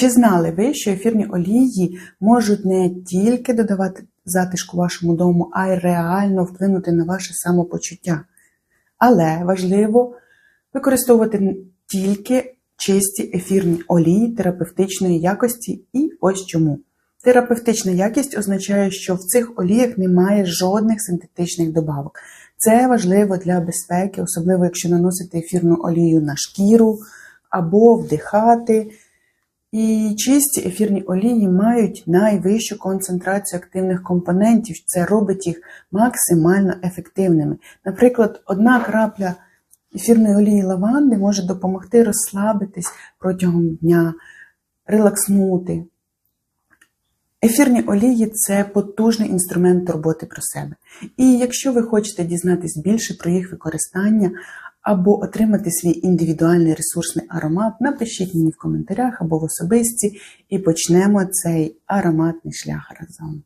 Чи знали ви, що ефірні олії можуть не тільки додавати затишку вашому дому, а й реально вплинути на ваше самопочуття? Але важливо використовувати тільки чисті ефірні олії терапевтичної якості, і ось чому. Терапевтична якість означає, що в цих оліях немає жодних синтетичних добавок. Це важливо для безпеки, особливо якщо наносити ефірну олію на шкіру або вдихати. І чисті ефірні олії мають найвищу концентрацію активних компонентів. Це робить їх максимально ефективними. Наприклад, одна крапля ефірної олії лаванди може допомогти розслабитись протягом дня, релакснути. Ефірні олії це потужний інструмент турботи про себе. І якщо ви хочете дізнатись більше про їх використання або отримати свій індивідуальний ресурсний аромат, напишіть мені в коментарях або в особисті, і почнемо цей ароматний шлях разом.